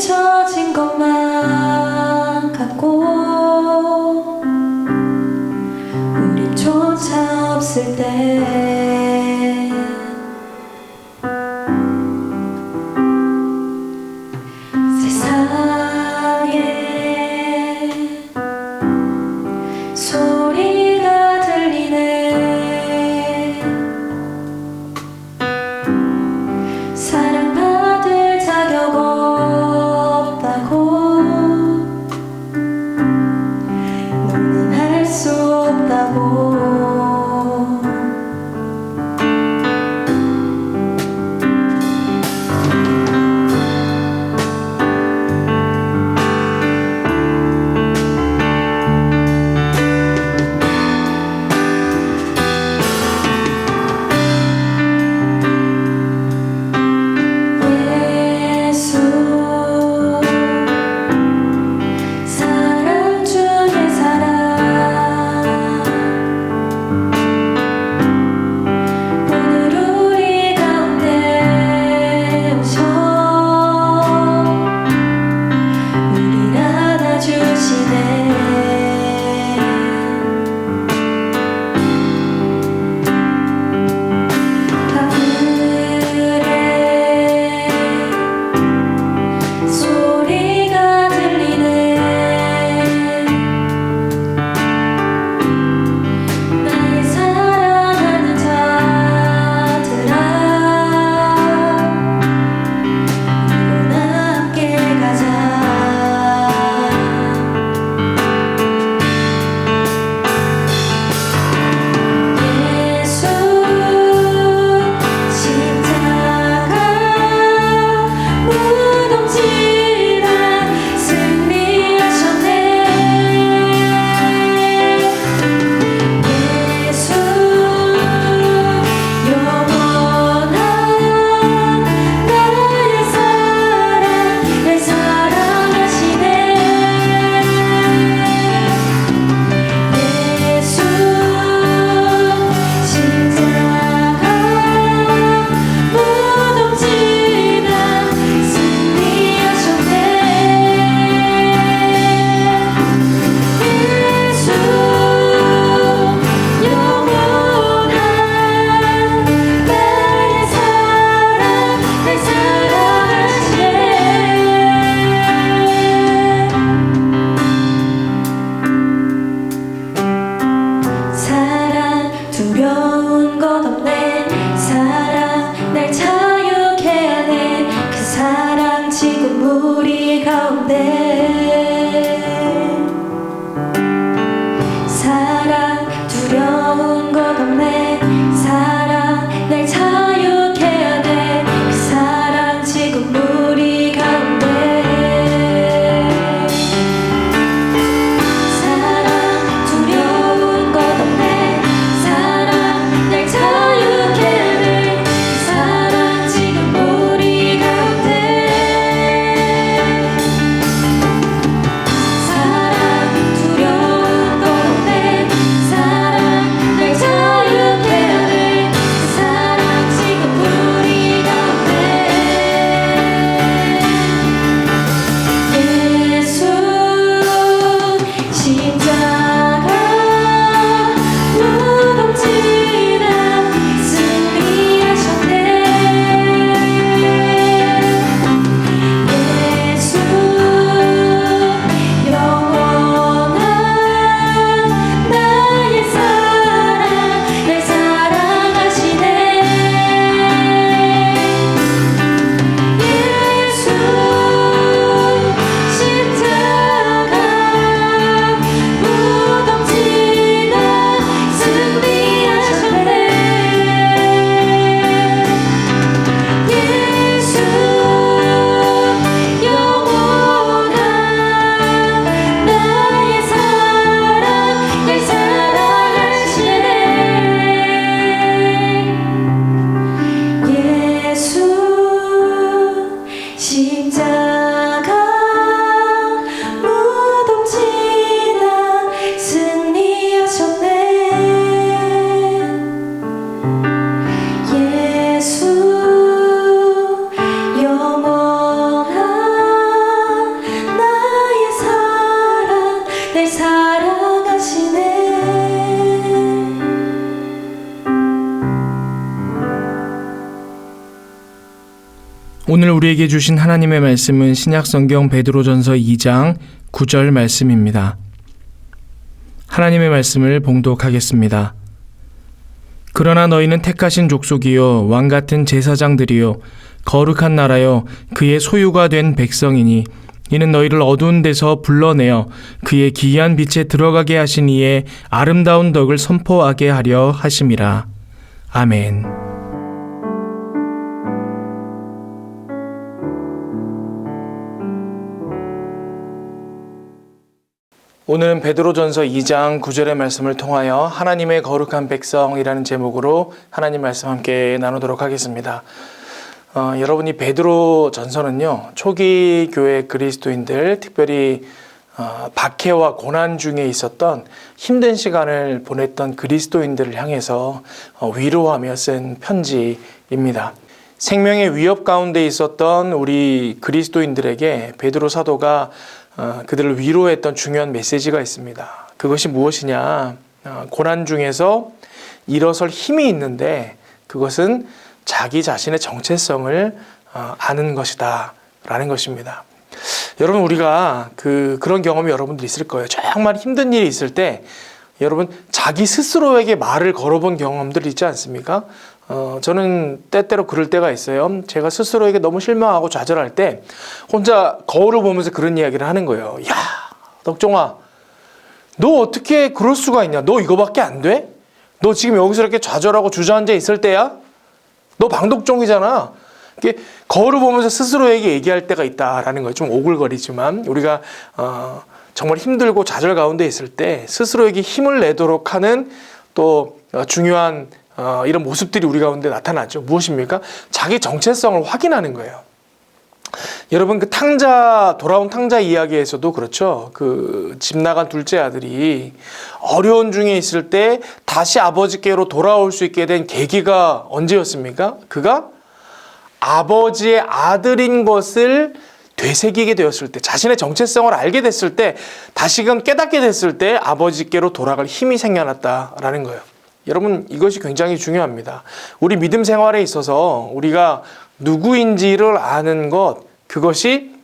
잊혀진 것만 같고. to 오늘 우리에게 주신 하나님의 말씀은 신약 성경 베드로전서 2장 9절 말씀입니다. 하나님의 말씀을 봉독하겠습니다. 그러나 너희는 택하신 족속이요 왕 같은 제사장들이요 거룩한 나라요 그의 소유가 된 백성이니 이는 너희를 어두운 데서 불러내어 그의 기이한 빛에 들어가게 하신 이의 아름다운 덕을 선포하게 하려 하심이라. 아멘. 오늘은 베드로전서 2장 9절의 말씀을 통하여 하나님의 거룩한 백성이라는 제목으로 하나님 말씀 함께 나누도록 하겠습니다. 어, 여러분이 베드로 전서는요 초기 교회 그리스도인들 특별히 어, 박해와 고난 중에 있었던 힘든 시간을 보냈던 그리스도인들을 향해서 어, 위로하며 쓴 편지입니다. 생명의 위협 가운데 있었던 우리 그리스도인들에게 베드로 사도가 어, 그들을 위로했던 중요한 메시지가 있습니다. 그것이 무엇이냐? 어, 고난 중에서 일어설 힘이 있는데 그것은 자기 자신의 정체성을 어, 아는 것이다. 라는 것입니다. 여러분, 우리가 그, 그런 경험이 여러분들 있을 거예요. 정말 힘든 일이 있을 때 여러분, 자기 스스로에게 말을 걸어본 경험들 있지 않습니까? 어, 저는 때때로 그럴 때가 있어요. 제가 스스로에게 너무 실망하고 좌절할 때 혼자 거울을 보면서 그런 이야기를 하는 거예요. 야, 덕종아, 너 어떻게 그럴 수가 있냐? 너 이거밖에 안 돼? 너 지금 여기서 이렇게 좌절하고 주저앉아 있을 때야? 너 방독종이잖아. 이게 거울을 보면서 스스로에게 얘기할 때가 있다라는 거예요. 좀 오글거리지만 우리가 어, 정말 힘들고 좌절 가운데 있을 때 스스로에게 힘을 내도록 하는 또 어, 중요한 어, 이런 모습들이 우리 가운데 나타나죠. 무엇입니까? 자기 정체성을 확인하는 거예요. 여러분 그 탕자 돌아온 탕자 이야기에서도 그렇죠. 그 집 나간 둘째 아들이 어려운 중에 있을 때 다시 아버지께로 돌아올 수 있게 된 계기가 언제였습니까? 그가 아버지의 아들인 것을 되새기게 되었을 때, 자신의 정체성을 알게 됐을 때, 다시금 깨닫게 됐을 때 아버지께로 돌아갈 힘이 생겨났다라는 거예요. 여러분, 이것이 굉장히 중요합니다. 우리 믿음 생활에 있어서 우리가 누구인지를 아는 것, 그것이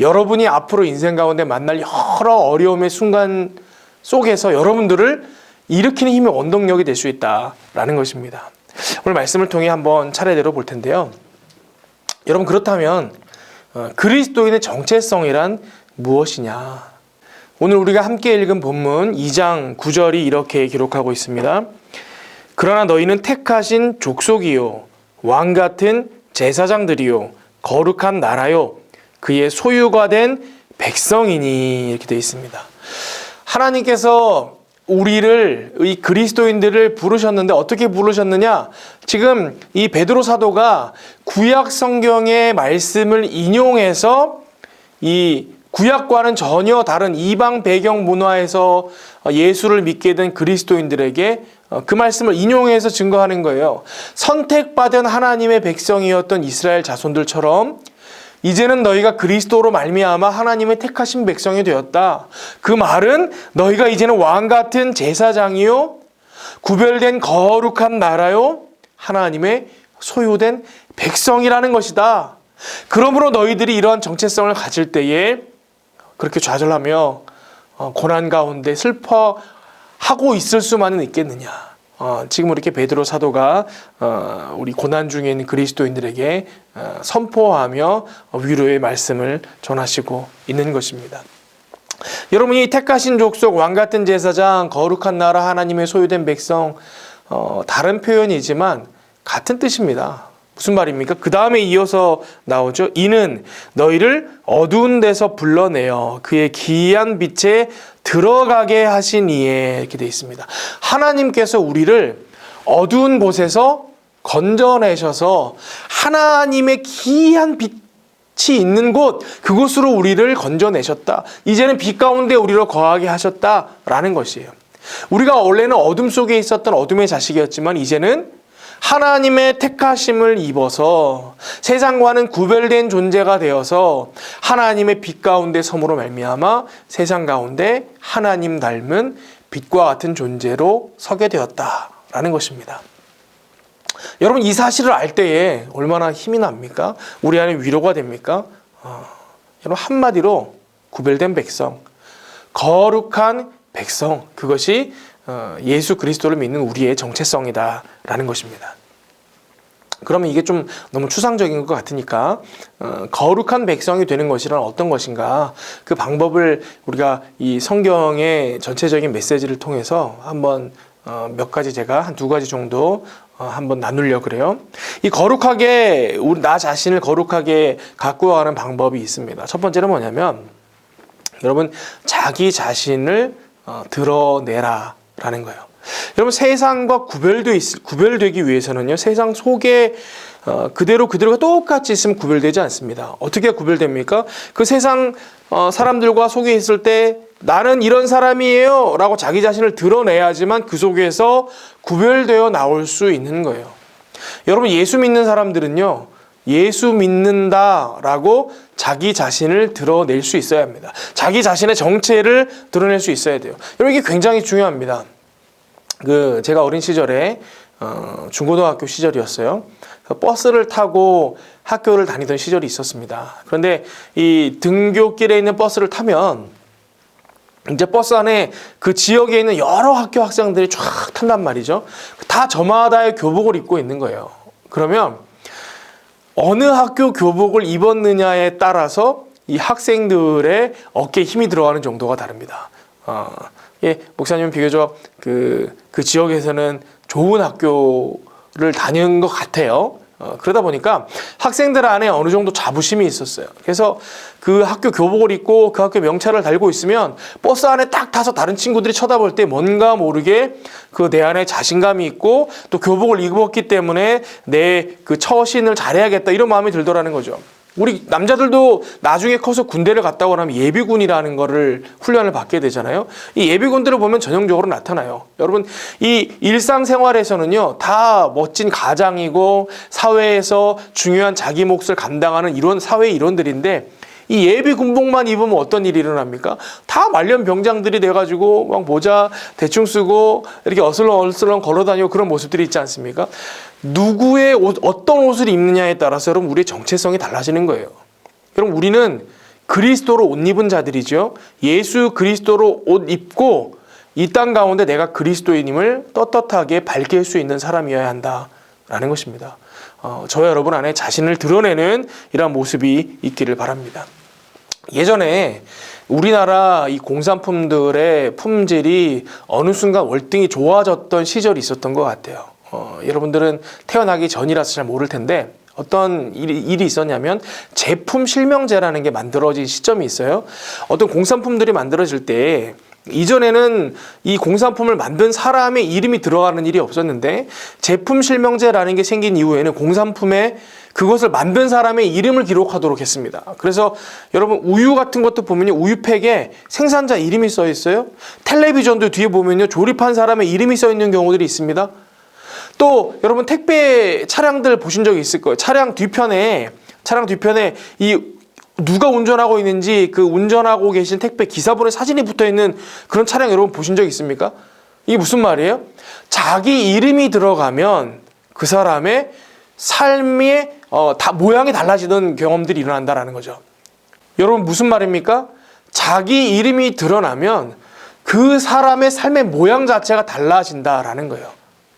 여러분이 앞으로 인생 가운데 만날 여러 어려움의 순간 속에서 여러분들을 일으키는 힘의 원동력이 될 수 있다라는 것입니다. 오늘 말씀을 통해 한번 차례대로 볼 텐데요. 여러분 그렇다면 어, 그리스도인의 정체성이란 무엇이냐? 오늘 우리가 함께 읽은 본문 2장 9절이 이렇게 기록하고 있습니다. 그러나 너희는 택하신 족속이요 왕 같은 제사장들이요 거룩한 나라요 그의 소유가 된 백성이니 이렇게 되어 있습니다. 하나님께서 우리를 이 그리스도인들을 부르셨는데 어떻게 부르셨느냐? 지금 이 베드로 사도가 구약 성경의 말씀을 인용해서 이 구약과는 전혀 다른 이방 배경 문화에서 예수를 믿게 된 그리스도인들에게 그 말씀을 인용해서 증거하는 거예요. 선택받은 하나님의 백성이었던 이스라엘 자손들처럼 이제는 너희가 그리스도로 말미암아 하나님의 택하신 백성이 되었다. 그 말은 너희가 이제는 왕 같은 제사장이요 구별된 거룩한 나라요 하나님의 소유된 백성이라는 것이다. 그러므로 너희들이 이러한 정체성을 가질 때에 그렇게 좌절하며 어, 고난 가운데 슬퍼 하고 있을 수만은 있겠느냐. 어, 지금 이렇게 베드로 사도가 어, 우리 고난 중에 있는 그리스도인들에게 어, 선포하며 위로의 말씀을 전하시고 있는 것입니다. 여러분이 택하신 족속 왕 같은 제사장 거룩한 나라 하나님의 소유된 백성 어, 다른 표현이지만 같은 뜻입니다. 무슨 말입니까? 그 다음에 이어서 나오죠. 이는 너희를 어두운 데서 불러내어 그의 기이한 빛에 들어가게 하신 이에 이렇게 되어 있습니다. 하나님께서 우리를 어두운 곳에서 건져내셔서 하나님의 기이한 빛이 있는 곳, 그곳으로 우리를 건져내셨다. 이제는 빛 가운데 우리로 거하게 하셨다라는 것이에요. 우리가 원래는 어둠 속에 있었던 어둠의 자식이었지만 이제는 하나님의 택하심을 입어서 세상과는 구별된 존재가 되어서 하나님의 빛 가운데 섬으로 말미암아 세상 가운데 하나님 닮은 빛과 같은 존재로 서게 되었다라는 것입니다. 여러분 이 사실을 알 때에 얼마나 힘이 납니까? 우리 안에 위로가 됩니까? 어, 여러분 한마디로 구별된 백성, 거룩한 백성 그것이 어, 예수 그리스도를 믿는 우리의 정체성이다라는 것입니다. 그러면 이게 좀 너무 추상적인 것 같으니까 어, 거룩한 백성이 되는 것이란 어떤 것인가 그 방법을 우리가 이 성경의 전체적인 메시지를 통해서 한번 어, 몇 가지 제가 한 두 가지 정도 어, 한번 나누려 그래요. 이 거룩하게 우리 나 자신을 거룩하게 갖고 가는 방법이 있습니다. 첫 번째는 뭐냐면 여러분 자기 자신을 어, 드러내라 라는 거예요. 여러분 세상과 구별돼 있, 구별되기 위해서는요 세상 속에 어, 그대로 그대로가 똑같이 있으면 구별되지 않습니다. 어떻게 구별됩니까? 그 세상 어, 사람들과 속에 있을 때 나는 이런 사람이에요 라고 자기 자신을 드러내야지만 그 속에서 구별되어 나올 수 있는 거예요. 여러분 예수 믿는 사람들은요. 예수 믿는다 라고 자기 자신을 드러낼 수 있어야 합니다. 자기 자신의 정체를 드러낼 수 있어야 돼요. 여러분 이게 굉장히 중요합니다. 그 제가 어린 시절에 어, 중고등학교 시절이었어요. 그 버스를 타고 학교를 다니던 시절이 있었습니다. 그런데 이 등교길에 있는 버스를 타면 이제 버스 안에 그 지역에 있는 여러 학교 학생들이 쫙 탄단 말이죠. 다 저마다의 교복을 입고 있는 거예요. 그러면 어느 학교 교복을 입었느냐에 따라서 이 학생들의 어깨에 힘이 들어가는 정도가 다릅니다. 어, 예, 목사님은 비교적 그, 그 지역에서는 좋은 학교를 다닌 것 같아요. 어, 그러다 보니까 학생들 안에 어느 정도 자부심이 있었어요. 그래서 그 학교 교복을 입고 그 학교 명찰을 달고 있으면 버스 안에 딱 타서 다른 친구들이 쳐다볼 때 뭔가 모르게 그 내 안에 자신감이 있고 또 교복을 입었기 때문에 내 그 처신을 잘해야겠다 이런 마음이 들더라는 거죠. 우리 남자들도 나중에 커서 군대를 갔다 오고 나면 예비군이라는 거를 훈련을 받게 되잖아요. 이 예비군들을 보면 전형적으로 나타나요. 여러분, 이 일상생활에서는요, 다 멋진 가장이고 사회에서 중요한 자기 몫을 감당하는 이런 사회 일원들인데 이 예비 군복만 입으면 어떤 일이 일어납니까? 다 말년 병장들이 돼가지고 막 모자 대충 쓰고 이렇게 어슬렁어슬렁 걸어다니고 그런 모습들이 있지 않습니까? 누구의 옷, 어떤 옷을 입느냐에 따라서 여러분 우리의 정체성이 달라지는 거예요. 여러분 우리는 그리스도로 옷 입은 자들이죠. 예수 그리스도로 옷 입고 이 땅 가운데 내가 그리스도인임을 떳떳하게 밝힐 수 있는 사람이어야 한다 라는 것입니다. 어, 저와 여러분 안에 자신을 드러내는 이러한 모습이 있기를 바랍니다. 예전에 우리나라 이 공산품들의 품질이 어느 순간 월등히 좋아졌던 시절이 있었던 것 같아요. 어, 여러분들은 태어나기 전이라서 잘 모를 텐데 어떤 일이, 일이 있었냐면 제품 실명제라는 게 만들어진 시점이 있어요. 어떤 공산품들이 만들어질 때 이전에는 이 공산품을 만든 사람의 이름이 들어가는 일이 없었는데 제품 실명제라는 게 생긴 이후에는 공산품에 그것을 만든 사람의 이름을 기록하도록 했습니다. 그래서 여러분 우유 같은 것도 보면요 우유팩에 생산자 이름이 써 있어요. 텔레비전도 뒤에 보면요 조립한 사람의 이름이 써 있는 경우들이 있습니다. 또 여러분 택배 차량들 보신 적이 있을 거예요. 차량 뒤편에 차량 뒤편에 이 누가 운전하고 있는지 그 운전하고 계신 택배 기사분의 사진이 붙어 있는 그런 차량 여러분 보신 적 있습니까? 이게 무슨 말이에요? 자기 이름이 들어가면 그 사람의 삶의 어, 다 모양이 달라지는 경험들이 일어난다라는 거죠. 여러분 무슨 말입니까? 자기 이름이 드러나면 그 사람의 삶의 모양 자체가 달라진다라는 거예요.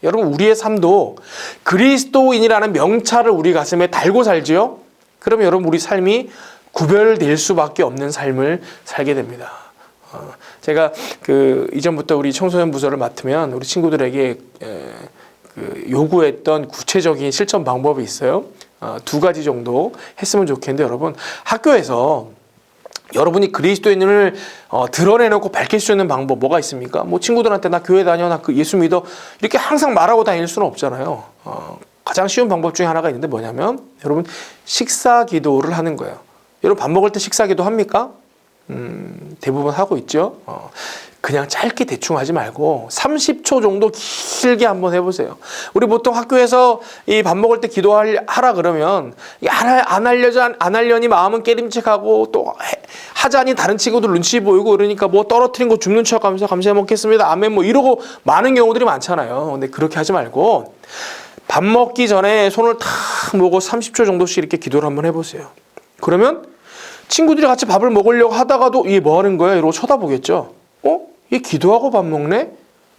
여러분 우리의 삶도 그리스도인이라는 명찰을 우리 가슴에 달고 살지요. 그러면 여러분 우리 삶이 구별될 수밖에 없는 삶을 살게 됩니다. 어, 제가 그 이전부터 우리 청소년 부서를 맡으면 우리 친구들에게 에, 그 요구했던 구체적인 실천 방법이 있어요. 어, 두 가지 정도 했으면 좋겠는데 여러분 학교에서 여러분이 그리스도인을 어, 드러내놓고 밝힐 수 있는 방법 뭐가 있습니까? 뭐 친구들한테 나 교회 다녀 나 그 예수 믿어 이렇게 항상 말하고 다닐 수는 없잖아요. 어, 가장 쉬운 방법 중에 하나가 있는데 뭐냐면 여러분 식사 기도를 하는 거예요. 여러분 밥 먹을 때 식사 기도 합니까? 음, 대부분 하고 있죠. 어, 그냥 짧게 대충 하지 말고 30초 정도 길게 한번 해보세요. 우리 보통 학교에서 이 밥 먹을 때 기도하라 그러면 안, 하려자 안 하려니 마음은 깨림칙하고 또 해- 하자니 다른 친구들 눈치 보이고 그러니까 뭐 떨어뜨린 거 줍는 척하면서 감사해 먹겠습니다. 아멘 뭐 이러고 많은 경우들이 많잖아요. 근데 그렇게 하지 말고 밥 먹기 전에 손을 탁 모고 30초 정도씩 이렇게 기도를 한번 해보세요. 그러면 친구들이 같이 밥을 먹으려고 하다가도 얘 뭐 하는 거야? 이러고 쳐다보겠죠. 어? 얘 기도하고 밥 먹네?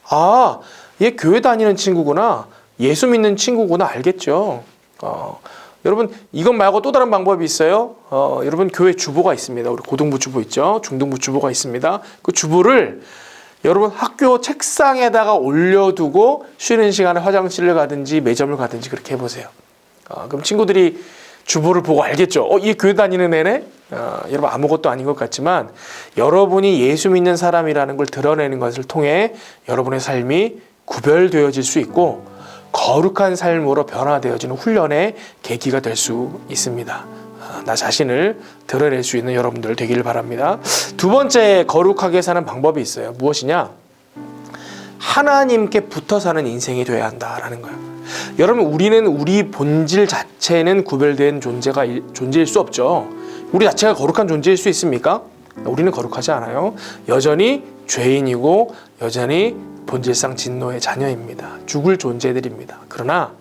아, 얘 교회 다니는 친구구나. 예수 믿는 친구구나. 알겠죠. 어, 여러분, 이것 말고 또 다른 방법이 있어요. 어, 여러분, 교회 주보가 있습니다. 우리 고등부 주보 있죠. 중등부 주보가 있습니다. 그 주보를 여러분 학교 책상에다가 올려두고 쉬는 시간에 화장실을 가든지 매점을 가든지 그렇게 해보세요. 어, 그럼 친구들이 주보를 보고 알겠죠. 어, 얘 교회 다니는 애네? 어, 여러분 아무것도 아닌 것 같지만 여러분이 예수 믿는 사람이라는 걸 드러내는 것을 통해 여러분의 삶이 구별되어질 수 있고 거룩한 삶으로 변화되어지는 훈련의 계기가 될 수 있습니다. 아, 나 자신을 드러낼 수 있는 여러분들 되기를 바랍니다. 두 번째 거룩하게 사는 방법이 있어요. 무엇이냐? 하나님께 붙어 사는 인생이 돼야 한다라는 거예요. 여러분 우리는 우리 본질 자체는 구별된 존재가 일- 존재일 수 없죠. 우리 자체가 거룩한 존재일 수 있습니까? 우리는 거룩하지 않아요. 여전히 죄인이고 여전히 본질상 진노의 자녀입니다. 죽을 존재들입니다. 그러나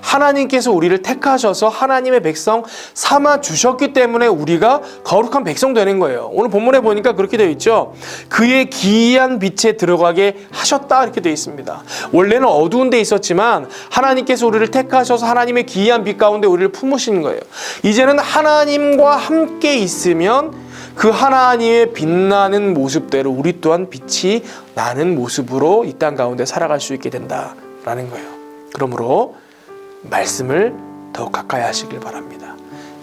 하나님께서 우리를 택하셔서 하나님의 백성 삼아 주셨기 때문에 우리가 거룩한 백성 되는 거예요. 오늘 본문에 보니까 그렇게 되어 있죠. 그의 기이한 빛에 들어가게 하셨다 이렇게 되어 있습니다. 원래는 어두운 데 있었지만 하나님께서 우리를 택하셔서 하나님의 기이한 빛 가운데 우리를 품으신 거예요. 이제는 하나님과 함께 있으면 그 하나님의 빛나는 모습대로 우리 또한 빛이 나는 모습으로 이 땅 가운데 살아갈 수 있게 된다라는 거예요. 그러므로 말씀을 더욱 가까이 하시길 바랍니다.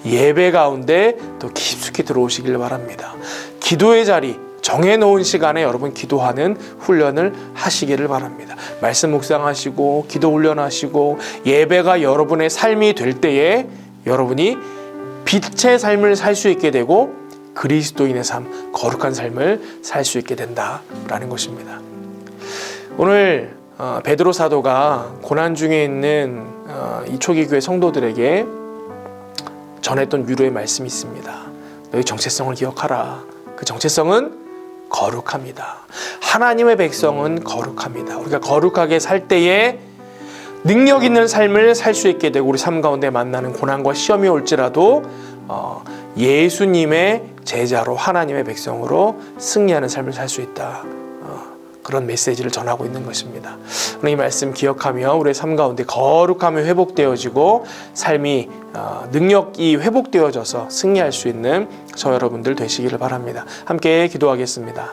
예배 가운데 더 깊숙이 들어오시길 바랍니다. 기도의 자리 정해놓은 시간에 여러분 기도하는 훈련을 하시기를 바랍니다. 말씀 묵상하시고 기도 훈련하시고 예배가 여러분의 삶이 될 때에 여러분이 빛의 삶을 살 수 있게 되고 그리스도인의 삶, 거룩한 삶을 살 수 있게 된다라는 것입니다. 오늘 어, 베드로 사도가 고난 중에 있는 어, 이 초기 교회 성도들에게 전했던 위로의 말씀이 있습니다. 너희 정체성을 기억하라. 그 정체성은 거룩합니다. 하나님의 백성은 거룩합니다. 우리가 거룩하게 살 때에 능력 있는 삶을 살 수 있게 되고 우리 삶 가운데 만나는 고난과 시험이 올지라도 어, 예수님의 제자로 하나님의 백성으로 승리하는 삶을 살 수 있다. 어, 그런 메시지를 전하고 있는 것입니다. 이 말씀 기억하며 우리의 삶 가운데 거룩함이 회복되어지고 삶이 어, 능력이 회복되어져서 승리할 수 있는 저 여러분들 되시기를 바랍니다. 함께 기도하겠습니다.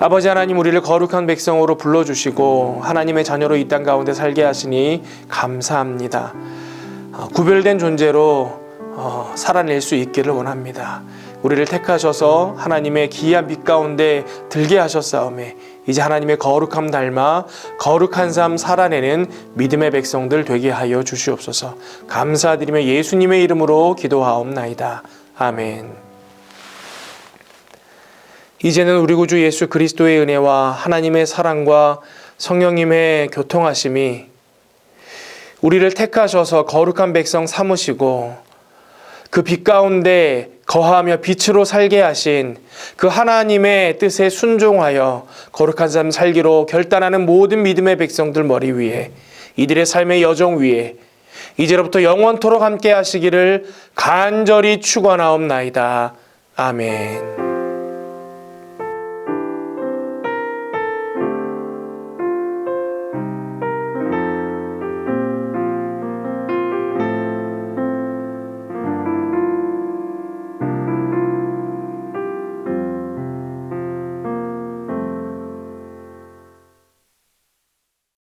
아버지 하나님 우리를 거룩한 백성으로 불러주시고 하나님의 자녀로 이 땅 가운데 살게 하시니 감사합니다. 어, 구별된 존재로 어, 살아낼 수 있기를 원합니다. 우리를 택하셔서 하나님의 기이한 빛 가운데 들게 하셨사오매 이제 하나님의 거룩함 닮아 거룩한 삶 살아내는 믿음의 백성들 되게 하여 주시옵소서. 감사드리며 예수님의 이름으로 기도하옵나이다. 아멘. 이제는 우리 구주 예수 그리스도의 은혜와 하나님의 사랑과 성령님의 교통하심이 우리를 택하셔서 거룩한 백성 삼으시고 그 빛 가운데 거하며 빛으로 살게 하신 그 하나님의 뜻에 순종하여 거룩한 삶 살기로 결단하는 모든 믿음의 백성들 머리 위에 이들의 삶의 여정 위에 이제로부터 영원토록 함께 하시기를 간절히 축원하옵나이다. 아멘.